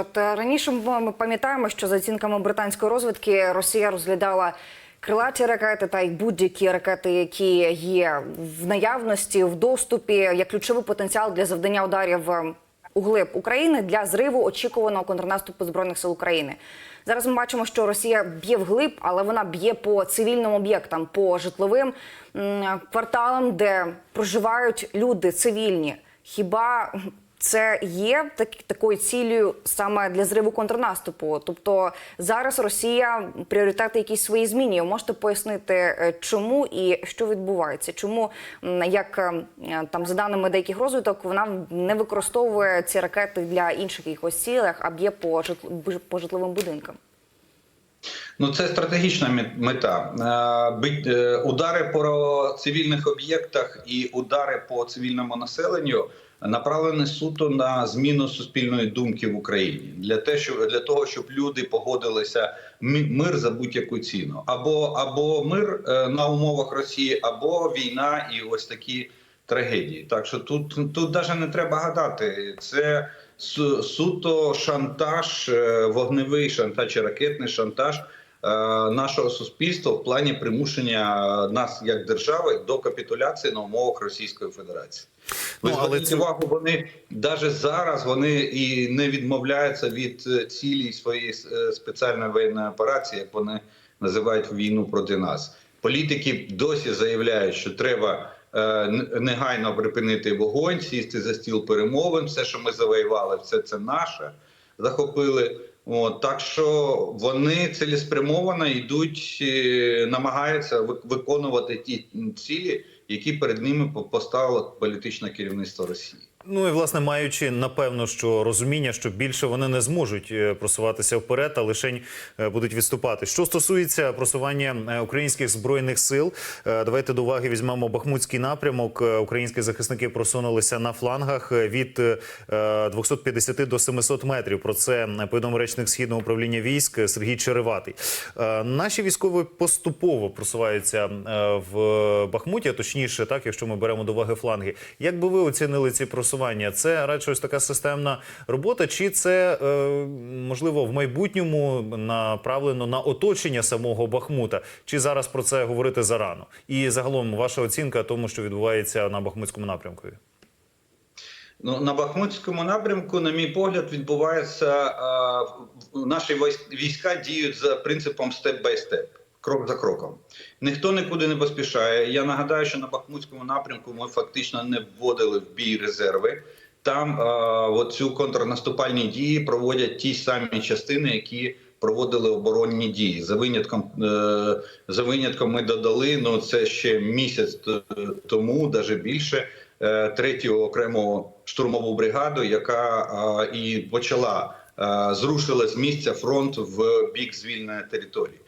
От е, раніше ми пам'ятаємо, що за оцінками британської розвідки Росія розглядала крилаті ракети та й будь-які ракети, які є в наявності, в доступі, як ключовий потенціал для завдання ударів е, у глиб України для зриву очікуваного контрнаступу збройних сил України. Зараз ми бачимо, що Росія б'є вглиб, але вона б'є по цивільним об'єктам, по житловим кварталам, де проживають люди цивільні. Хіба це є так, такою цілею саме для зриву контрнаступу? Тобто зараз Росія пріоритети якісь свої змінює. Можете пояснити, е, чому і що відбувається? Чому як е, там за даними деяких розвиток, вона не використовує ці ракети для інших якихось цілях, а б'є по по житловим будинкам? Ну, це стратегічна мета. Е, Удари по цивільних об'єктах і удари по цивільному населенню направлені суто на зміну суспільної думки в Україні для те, що для того, щоб люди погодилися мир за будь-яку ціну, або або мир е, на умовах Росії, або війна і ось такі трагедії. Так що тут тут навіть не треба гадати. Це суто шантаж, е, вогневий шантаж ракетний шантаж нашого суспільства в плані примушення нас як держави до капітуляції на умовах Російської Федерації. Ви Ну, але це- увагу, вони навіть зараз вони і не відмовляються від е, цілі своєї е, спеціальної воєнної операції, як вони називають війну проти нас. Політики досі заявляють, що треба е, негайно припинити вогонь, сісти за стіл перемовин. Все, що ми завоювали, все це наше захопили. От, так що вони цілеспрямовано йдуть, е, намагаються ви- виконувати ті цілі, які перед ними по- поставило політичне керівництво Росії. Ну і власне маючи напевно, що розуміння, що більше вони не зможуть е, просуватися вперед, а лише будуть відступати. Що стосується просування е, українських збройних сил, е, давайте до уваги візьмемо Бахмутський напрямок. Е, Українські захисники просунулися на флангах е, від е, 250 до 700 метрів. Про це е, повідомив речник східного управління військ Сергій Череватий. Е, Наші військові поступово просуваються е, в Бахмуті, точніше, так, якщо ми беремо до уваги фланги. Як би ви оцінили ці просування? Це радше ось така системна робота, чи це е, можливо в майбутньому направлено на оточення самого Бахмута? Чи зараз про це говорити зарано? І загалом ваша оцінка тому, що відбувається на Бахмутському напрямку? Ну на Бахмутському напрямку, на мій погляд, відбувається е, наші війська діють за принципом степ бай степ, крок за кроком. Ніхто нікуди не поспішає. Я нагадаю, що на Бахмутському напрямку ми фактично не вводили в бій резерви. Там е, оцю контрнаступальні дії проводять ті самі частини, які проводили оборонні дії. За винятком е, за винятком ми додали. Ну це ще місяць тому, навіть більше. е, Третю окрему штурмову бригаду, яка е, і почала е, зрушила з місця фронт в бік звільненої території.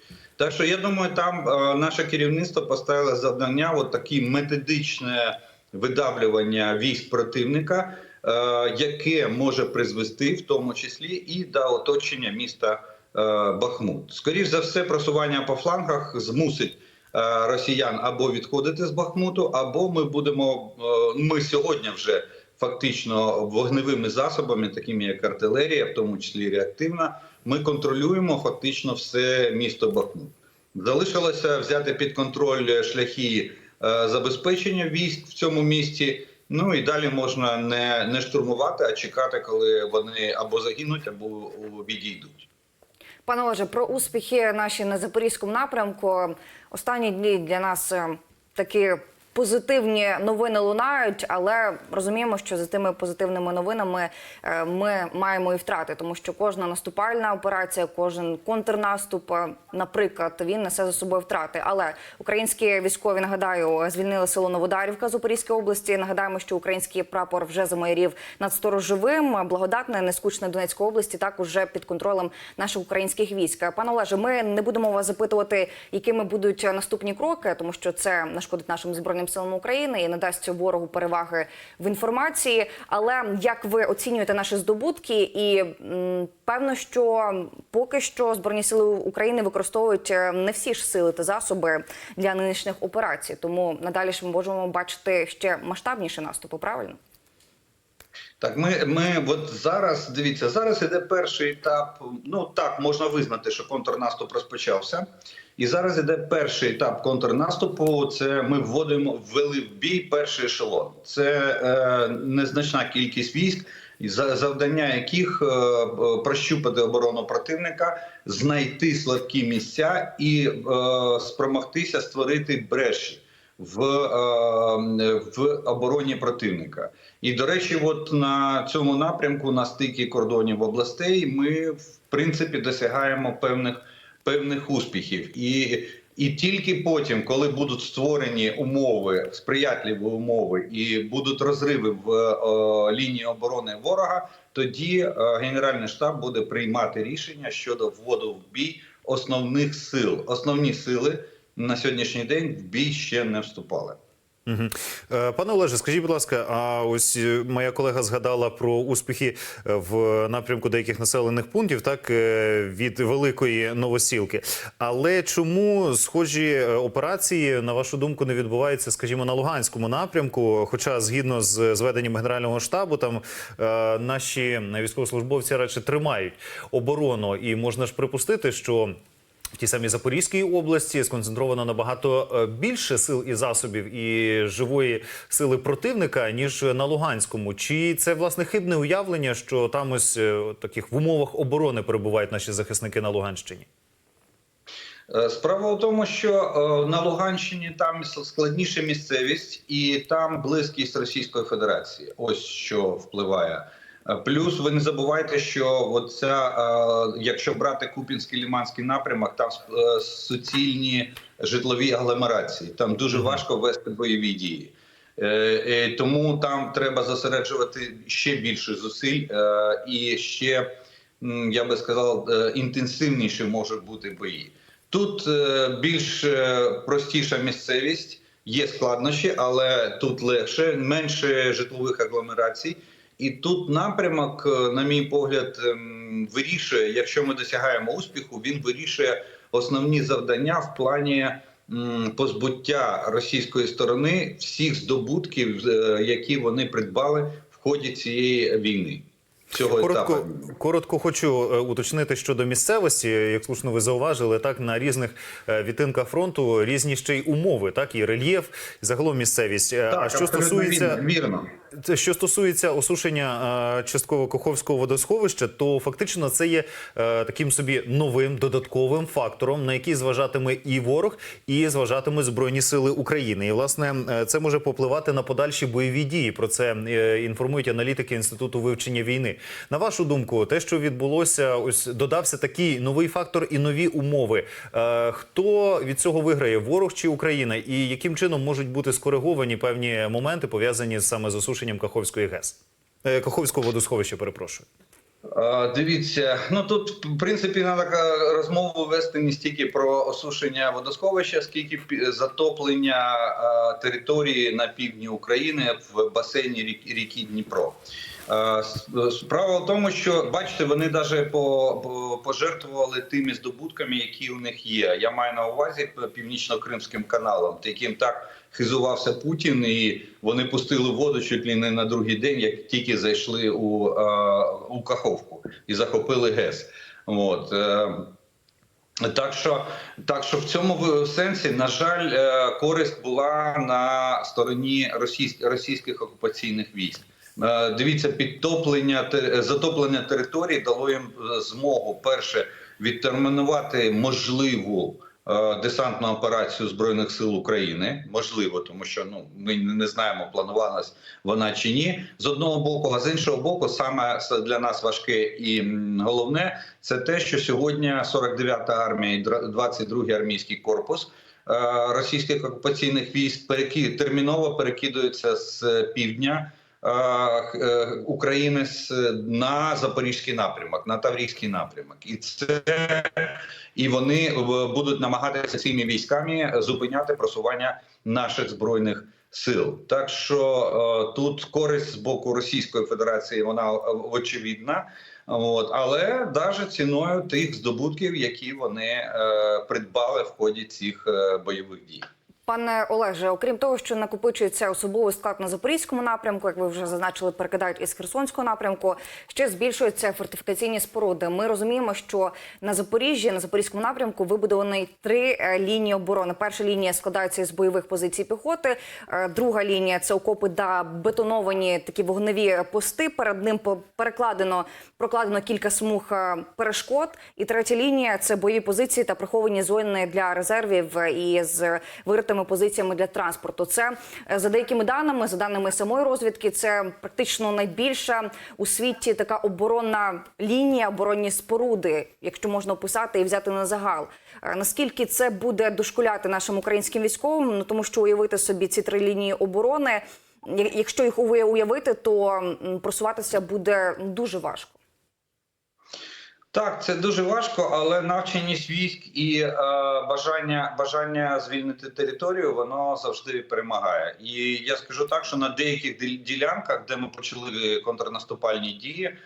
Так що я думаю, там е, наше керівництво поставило завдання, от такі методичне видавлювання військ противника, е, яке може призвести в тому числі і до оточення міста е, Бахмут. Скоріш за все, просування по флангах змусить росіян або відходити з Бахмуту, або ми будемо ми сьогодні вже фактично вогневими засобами, такими як артилерія, в тому числі реактивна, ми контролюємо фактично все місто Бахмут. Залишилося взяти під контроль шляхи е, забезпечення військ в цьому місті. Ну і далі можна не, не штурмувати, а чекати, коли вони або загинуть, або відійдуть. Пане Олеже, про успіхи наші на запорізькому напрямку. Останні дні для нас е, такі позитивні новини лунають, але розуміємо, що за тими позитивними новинами е, ми маємо і втрати, тому що кожна наступальна операція, кожен контрнаступ, е, наприклад, він несе за собою втрати. Але українські військові нагадаю звільнили село Новодарівка Запорізької області. Нагадаємо, що український прапор вже замайорів над сторожовим. Благодатне, нескучне Донецької області також вже під контролем наших українських військ. Пане Олеже, ми не будемо вас запитувати, якими будуть наступні кроки, тому що це нашкодить нашим збройним силам України і не дасть ворогу переваги в інформації. Але як ви оцінюєте наші здобутки? І м, певно, що поки що збройні сили України використовують е, не всі ж сили та засоби для нинішніх операцій. Тому надалі ж ми можемо бачити ще масштабніші наступи. Правильно? Так, ми, ми от зараз дивіться, зараз іде перший етап. Ну так можна визнати, що контрнаступ розпочався. І зараз іде перший етап контрнаступу. Це ми вводимо ввели в бій перший ешелон. Це е, незначна кількість військ, за- завдання яких е, прощупати оборону противника, знайти слабкі місця і е, спромогтися створити бреші в, е, в обороні противника. І до речі, от на цьому напрямку, на стикі кордонів областей, ми в принципі досягаємо певних певних успіхів. І, і тільки потім, коли будуть створені умови, сприятливі умови, і будуть розриви в е, лінії оборони ворога, тоді е, Генеральний штаб буде приймати рішення щодо вводу в бій основних сил. Основні сили на сьогоднішній день в бій ще не вступали. Угу. Пане Олеже, скажіть, будь ласка, а ось е, моя колега згадала про успіхи е, в напрямку деяких населених пунктів, так е, від великої новосілки. Але чому схожі е, операції, на вашу думку, не відбуваються, скажімо, на Луганському напрямку? Хоча, згідно з зведенням Генерального штабу, там е, наші військовослужбовці радше тримають оборону, і можна ж припустити, що. В тій самій Запорізькій області сконцентровано набагато е, більше сил і засобів і живої сили противника ніж на Луганському. Чи це власне хибне уявлення, що там ось е, таких в умовах оборони перебувають наші захисники на Луганщині? Е, Справа в тому, що на Луганщині там складніша місцевість і там близькість Російської Федерації. Ось що впливає. Е, Плюс ви не забувайте, що оця, е, якщо брати Купінський ліманський напрямок, там е, суцільні житлові агломерації. Там дуже важко вести бойові дії. Тому там треба зосереджувати ще більше зусиль і ще, я би сказав, інтенсивніше можуть бути бої. Тут більш простіша місцевість, є складнощі, але тут легше, менше житлових агломерацій. І тут напрямок, е, на мій погляд, ем, вирішує, якщо ми досягаємо успіху, він вирішує основні завдання в плані позбуття російської сторони всіх здобутків, е, які вони придбали в ході цієї війни. Цього Коротко, етапу. коротко хочу е, уточнити щодо місцевості. Як слушно ви зауважили, так на різних відтинках фронту різні ще й умови, так і рельєф, і загалом місцевість. Е, а що стосується вірно, що стосується осушення е, частково Каховського водосховища, то фактично це є е, таким собі новим додатковим фактором, на який зважатиме і ворог, і зважатиме збройні сили України. І власне е, це може попливати на подальші бойові дії. Про це інформують аналітики інституту вивчення війни. На вашу думку, те, що відбулося, ось додався такий новий фактор і нові умови. Хто від цього виграє ворог чи Україна, і яким чином можуть бути скориговані певні моменти пов'язані саме з осушенням Каховської ГЕС? Е, Каховського водосховища, перепрошую. Дивіться, ну тут в принципі треба розмову вести не стільки про осушення водосховища, скільки затоплення території на півдні України в басейні ріки Дніпро. Справа в тому, що бачите, вони навіть по, по, пожертвували тими здобутками, які у них є. Я маю на увазі північно-кримським каналом, яким так хизувався Путін, і вони пустили воду чуть ли не на другий день, як тільки зайшли у, е, у Каховку і захопили ГЕС. От. Е, так що, так що в цьому сенсі, на жаль, е, користь була на стороні російсь- російських окупаційних військ. Дивіться, підтоплення затоплення території дало їм змогу перше відтермінувати можливу десантну операцію збройних сил України. Можливо, тому що ну ми не знаємо, планувалась вона чи ні. З одного боку, а з іншого боку, саме для нас важке і головне це те, що сьогодні 49-та армія і дра- 22-й армійський корпус. е, Російських окупаційних військ переки терміново перекидуються з півдня е, е, України з- на запорізький напрямок, на Таврійський напрямок, і це і вони е, будуть намагатися цими військами зупиняти просування наших збройних сил. Так що е, тут користь з боку Російської Федерації вона е, очевидна. От, але навіть ціною тих здобутків, які вони е, придбали в ході цих е, бойових дій. Пане Олеже, окрім того, що накопичується особовий склад на запорізькому напрямку, як ви вже зазначили, перекидають із Херсонського напрямку. Ще збільшуються фортифікаційні споруди. Ми розуміємо, що на Запоріжжі, на запорізькому напрямку, вибудовані три е, лінії оборони. Перша лінія складається з бойових позицій піхоти. е, Друга лінія це окопи да бетоновані такі вогневі пости. Перед ним перекладено прокладено кілька смуг е, перешкод. І третя лінія це бойові позиції та приховані зони для резервів і з виритими позиціями для транспорту. Це е, за деякими даними, за даними самої розвідки, це практично найбільша у світі така оборонна лінія, оборонні споруди, якщо можна описати і взяти на загал. Е, Наскільки це буде дошкуляти нашим українським військовим? Ну тому що уявити собі ці три лінії оборони. Якщо їх уя- уявити, то просуватися буде дуже важко. Так, це дуже важко, але навченість військ і е, бажання, бажання звільнити територію, воно завжди перемагає. І я скажу так, що на деяких ділянках, де ми почали контрнаступальні дії, е,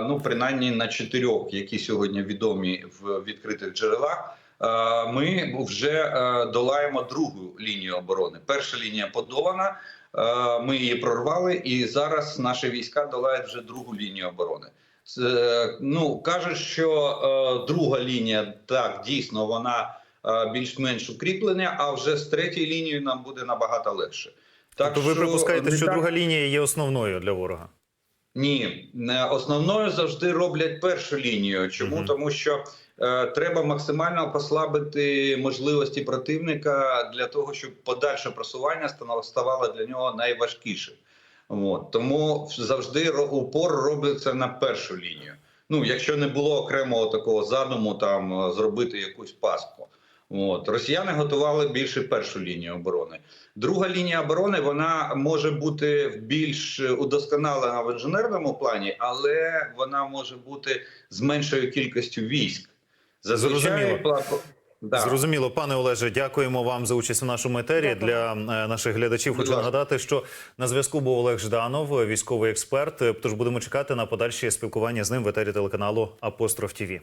ну принаймні на чотирьох, які сьогодні відомі в відкритих джерелах. е, Ми вже е, долаємо другу лінію оборони. Перша лінія подолана. е, Ми її прорвали, і зараз наші війська долають вже другу лінію оборони. Це, ну кажуть, що е, друга лінія так дійсно вона е, більш-менш укріплена, а вже з третьою лінією нам буде набагато легше. Так Тобто ви припускаєте, що так- друга лінія є основною для ворога? ні, основною завжди роблять першу лінію. Чому Мгм. тому, що е, треба максимально послабити можливості противника для того, щоб подальше просування ставало для нього найважкішим. От тому завжди упор робиться на першу лінію. Ну, якщо не було окремого такого задуму, там е, зробити якусь пастку. От росіяни готували більше першу лінію оборони. Друга лінія оборони вона може бути в більш удосконалена в інженерному плані, але вона може бути з меншою кількістю військ. Зазвичай Зрозуміло. Да. Зрозуміло, пане Олеже, дякуємо вам за участь у нашому етері. Дякую. Для е, наших глядачів хочу нагадати, що на зв'язку був Олег Жданов, військовий експерт. Тож будемо чекати на подальші спілкування з ним в етері телеканалу Апостроф ТІВІ.